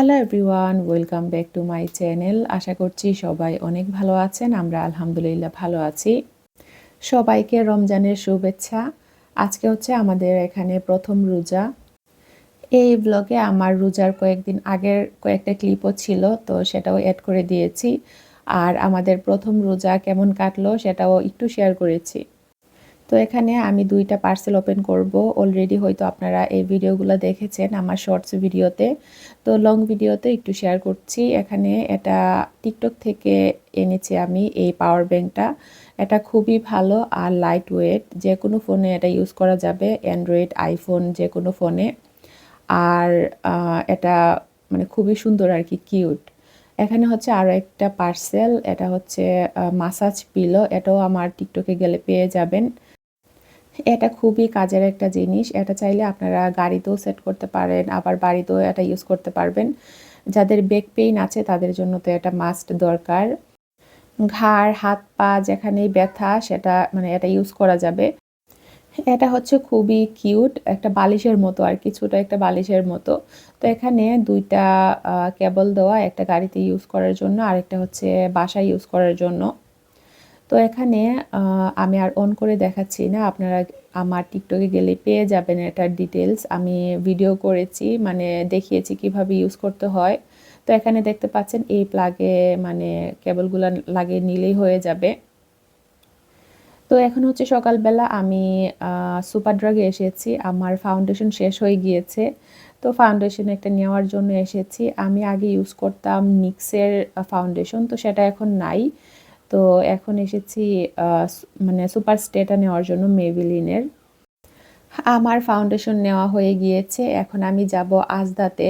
Hello everyone, welcome back to my channel. আশা করছি সবাই অনেক ভালো আছেন, আমরা আলহামদুলিল্লাহ ভালো আছি। সবাইকে রমজানের শুভেচ্ছা। আজকে হচ্ছে আমাদের এখানে প্রথম রোজা। এই ব্লগে আমার রোজার কয়েকদিন আগের কয়েকটা ক্লিপও ছিল, তো সেটাও অ্যাড করে দিয়েছি। আর আমাদের প্রথম রোজা কেমন কাটলো সেটাও একটু শেয়ার করেছি। তো এখানে আমি দুইটা পার্সেল ওপেন করব। অলরেডি হয়তো আপনারা এই ভিডিওগুলো দেখেছেন আমার শর্টস ভিডিওতে তো লং ভিডিওতে একটু শেয়ার করছি। এখানে এটা টিকটক থেকে এনেছি আমি এই পাওয়ার ব্যাঙ্কটা এটা খুবই ভালো আর লাইট ওয়েট যে কোনো ফোনে এটা ইউজ করা যাবে। অ্যান্ড্রয়েড আইফোন যে কোনো ফোনে আর এটা মানে খুবই সুন্দর আর কি কিউট এখানে হচ্ছে আরও একটা পার্সেল এটা হচ্ছে মাসাজ পিলো এটাও আমার টিকটকে গেলে পেয়ে যাবেন। এটা খুবই কাজের একটা জিনিস। এটা চাইলে আপনারা গাড়িতেও সেট করতে পারেন, আবার বাড়িতেও এটা ইউজ করতে পারবেন। যাদের বেক পেইন আছে তাদের জন্য তো এটা মাস্ট দরকার। ঘাড়, হাত, পা যেখানেই ব্যথা সেটা মানে এটা ইউজ করা যাবে। এটা হচ্ছে খুবই কিউট একটা বালিশের মতো আর কিছুটা একটা বালিশের মতো। তো এখানে দুইটা কেবল দেওয়া, একটা গাড়িতে ইউজ করার জন্য আর একটা হচ্ছে বাসায় ইউজ করার জন্য। তো এখানে আমি আর অন করে দেখাচ্ছি না। আপনারা আমার টিকটকে গেলে পেয়ে যাবেন এটার ডিটেলস আমি ভিডিও করেছি মানে দেখিয়েছি কীভাবে ইউজ করতে হয়। তো এখানে দেখতে পাচ্ছেন, এই প্লাগে মানে কেবলগুলো লাগিয়ে নিলেই হয়ে যাবে। তো এখন হচ্ছে সকালবেলা আমি সুপার ড্রাগে এসেছি। আমার ফাউন্ডেশন শেষ হয়ে গিয়েছে। তো ফাউন্ডেশন একটা নেওয়ার জন্য এসেছি। আমি আগে ইউজ করতাম নিক্সের ফাউন্ডেশন তো সেটা এখন নাই। তো এখন এসেছি মানে সুপার স্টেটা নেওয়ার জন্য মেবিলিনের আমার ফাউন্ডেশন নেওয়া হয়ে গিয়েছে, এখন আমি যাব আজদাতে।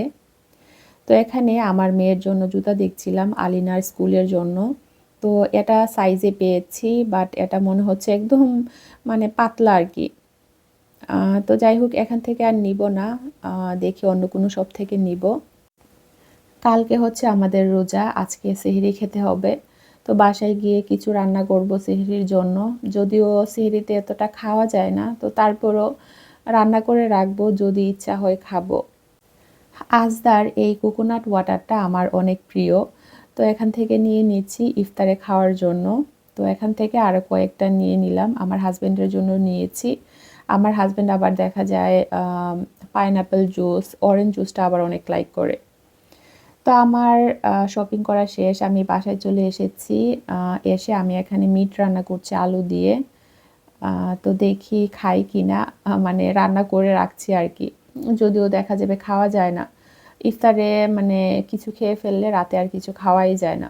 তো এখানে আমার মেয়ের জন্য জুতা দেখছিলাম, আলিনার স্কুলের জন্য। তো এটা সাইজে পেয়েছি বাট এটা মনে হচ্ছে একদম মানে পাতলা আর কি। তো যাই হোক, এখান থেকে আর নিব না দেখি অন্য কোনো সব থেকে নিব। কালকে হচ্ছে আমাদের রোজা, আজকে সেহরি খেতে হবে। তো বাসায় গিয়ে কিছু রান্না করব সিহরির জন্য। যদিও সিহরিতে এতটা খাওয়া যায় না, তো তারপরও রান্না করে রাখব, যদি ইচ্ছা হয় খাব। আজদার এই কোকোনাট ওয়াটারটা আমার অনেক প্রিয়। তো এখান থেকে নিয়ে নিচ্ছি ইফতারে খাওয়ার জন্য। তো এখান থেকে আরও কয়েকটা নিয়ে নিলাম, আমার হাজব্যান্ডের জন্য নিয়েছি। আমার হাজব্যান্ড আবার দেখা যায় পাইনঅ্যাপেল জুস অরেঞ্জ জুসটা আবার অনেক লাইক করে। তো আমার শপিং করা শেষ। আমি বাসায় চলে এসেছি। এসে আমি এখানে মিট রান্না করছি, আলু দিয়ে। তো দেখি খাই কি না মানে রান্না করে রাখছি আর কি। যদিও দেখা যাবে খাওয়া যায় না। ইফতারে মানে কিছু খেয়ে ফেললে রাতে আর কিছু খাওয়াই যায় না।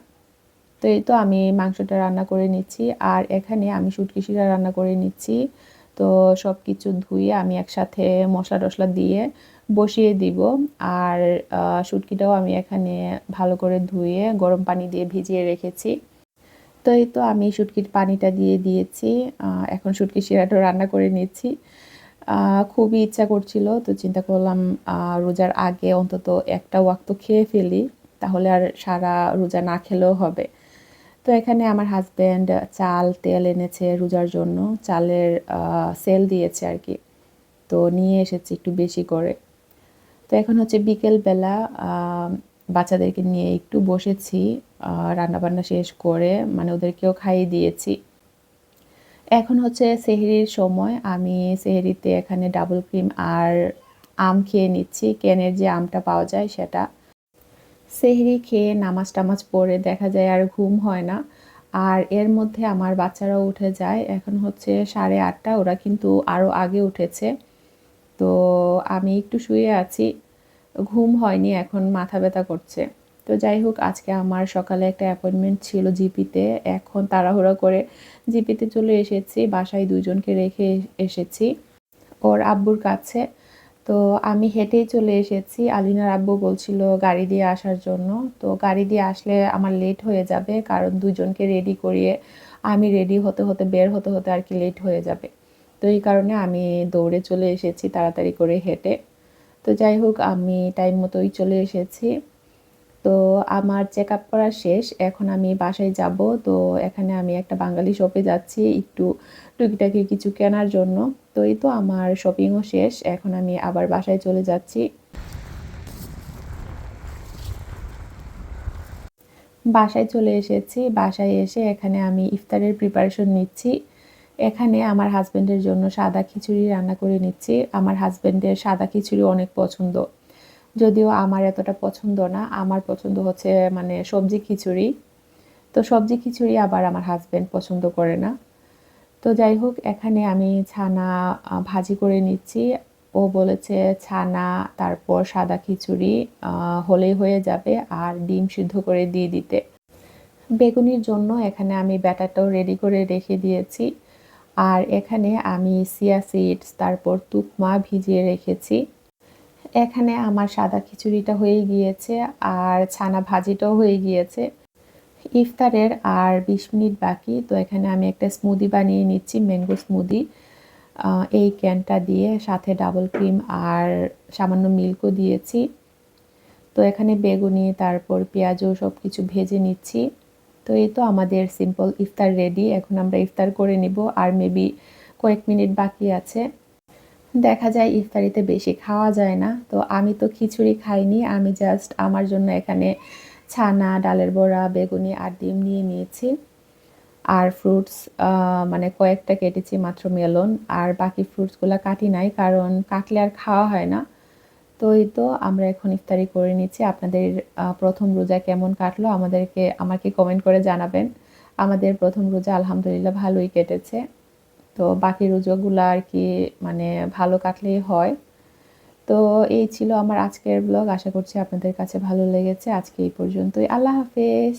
তো এই তো আমি মাংসটা রান্না করে নিচ্ছি। আর এখানে আমি সুটকিশিরা রান্না করে নিচ্ছি। তো সব কিছু ধুয়ে আমি একসাথে মশলা টশলা দিয়ে বসিয়ে দিব। আর শুটকিটাও আমি এখানে ভালো করে ধুয়ে গরম পানি দিয়ে ভিজিয়ে রেখেছি। তো এই তো আমি শুটকির পানিটা দিয়ে দিয়েছি। এখন শুটকি শিরাটা রান্না করে নিচ্ছি। খুবই ইচ্ছা করছিল, তো চিন্তা করলাম রোজার আগে অন্তত একটা ওয়াক্ত খেয়ে ফেলি, তাহলে আর সারা রোজা না খেলেও হবে। তো এখানে আমার হাজব্যান্ড চাল, তেল এনেছে রোজার জন্য। চালের সেল দিয়েছে আর কি। তো নিয়ে এসেছি একটু বেশি করে। তো এখন হচ্ছে বিকেলবেলা বাচ্চাদেরকে নিয়ে একটু বসেছি রান্নাবান্না শেষ করে মানে ওদেরকেও খাইয়ে দিয়েছি। এখন হচ্ছে সেহরির সময়, আমি সেহরিতে এখানে ডাবল ক্রিম আর আম খেয়ে নিচ্ছি, কেনের যে আমটা পাওয়া যায় সেটা। সেহরি খেয়ে নামাজ টামাজ পড়ে দেখা যায় আর ঘুম হয় না। আর এর মধ্যে আমার বাচ্চারাও উঠে যায়, এখন হচ্ছে সাড়ে আটটা, ওরা কিন্তু আরও আগে উঠেছে। তো আমি একটু শুয়ে আছি। ঘুম হয়নি, এখন মাথা ব্যথা করছে। তো যাই হোক, আজকে আমার সকালে একটা অ্যাপয়েন্টমেন্ট ছিল জিপিতে। এখন তাড়াহুড়ো করে জিপিতে চলে এসেছি, বাসায় দুজনকে রেখে এসেছি ওর আব্বুর কাছে। তো আমি হেঁটেই চলে এসেছি। আলিনার আব্বু বলছিল গাড়ি দিয়ে আসার জন্য। তো গাড়ি দিয়ে আসলে আমার লেট হয়ে যাবে, কারণ দুজনকে রেডি করিয়ে আমি রেডি হতে হতে, বের হতে হতে আর কি লেট হয়ে যাবে। তো এই কারণে আমি দৌড়ে চলে এসেছি তাড়াতাড়ি করে হেঁটে। তো যাই হোক, আমি টাইম মতোই চলে এসেছি। তো আমার চেক আপ করা শেষ, এখন আমি বাসায় যাব। তো এখানে আমি একটা বাঙালি শপে যাচ্ছি, একটু টুকিটাকি কিছু কেনার জন্য। তো এই তো আমার শপিংও শেষ, এখন আমি আবার বাসায় চলে যাচ্ছি। বাসায় চলে এসেছি, বাসায় এসে এখানে আমি ইফতারের প্রিপারেশন নিচ্ছি। এখানে আমার হাজব্যান্ডের জন্য সাদা খিচুড়ি রান্না করে নিচ্ছি। আমার হাজব্যান্ডের সাদা খিচুড়ি অনেক পছন্দ। যদিও আমার এতটা পছন্দ না, আমার পছন্দ হচ্ছে মানে সবজি খিচুড়ি। তো সবজি খিচুড়ি আবার আমার হাজব্যান্ড পছন্দ করে না। তো যাই হোক, এখানে আমি ছানা ভাজি করে নিচ্ছি। ও বলেছে ছানা, তারপর সাদা খিচুড়ি হলেই হয়ে যাবে আর ডিম সিদ্ধ করে দিয়ে দিতে। বেগুনির জন্য এখানে আমি ব্যাটারটাও রেডি করে রেখে দিয়েছি। আর এখানে আমি সিয়া সিডস, তারপর তুকমা ভিজিয়ে রেখেছি। এখানে আমার সাদা খিচুড়িটা হয়ে গিয়েছে আর ছানা ভাজিটাও হয়ে গিয়েছে। ইফতারের আর বিশ মিনিট বাকি, তো এখানে আমি একটা স্মুদি বানিয়ে নিচ্ছি, ম্যাঙ্গো স্মুদি। এই ক্যানটা দিয়ে সাথে ডাবল ক্রিম আর সামান্য মিল্কও দিয়েছি। তো এখানে বেগুনি, তারপর পেঁয়াজও সব কিছু ভেজে নিচ্ছি। তো এই তো আমাদের সিম্পল ইফতার রেডি এখন আমরা ইফতার করে নিব আর মেবি কয়েক মিনিট বাকি আছে। দেখা যায় ইফতারিতে বেশি খাওয়া যায় না, তো আমি তো খিচুড়ি খাইনি, আমি জাস্ট আমার জন্য এখানে ছানা, ডালের বড়া, বেগুনি আর ডিম নিয়ে নিয়েছি। আর ফ্রুটস মানে কয়েকটা কেটেছি মাত্র মেলন আর বাকি ফ্রুটসগুলো কাটি নাই, কারণ কাটলে আর খাওয়া হয় না। তো এই তো আমরা এখন ইফতারি করে নিচ্ছি। আপনাদের প্রথম রোজা কেমন কাটলো আমাদেরকে, আমাকে কমেন্ট করে জানাবেন। আমাদের প্রথম রোজা আলহামদুলিল্লাহ ভালোই কেটেছে। তো বাকি রোজাগুলো আর কি মানে ভালো কাটলেই হয়। তো এই ছিল আমার আজকের ব্লগ। আশা করছি আপনাদের কাছে ভালো লেগেছে। আজকে এই পর্যন্তই। আল্লাহ হাফেজ।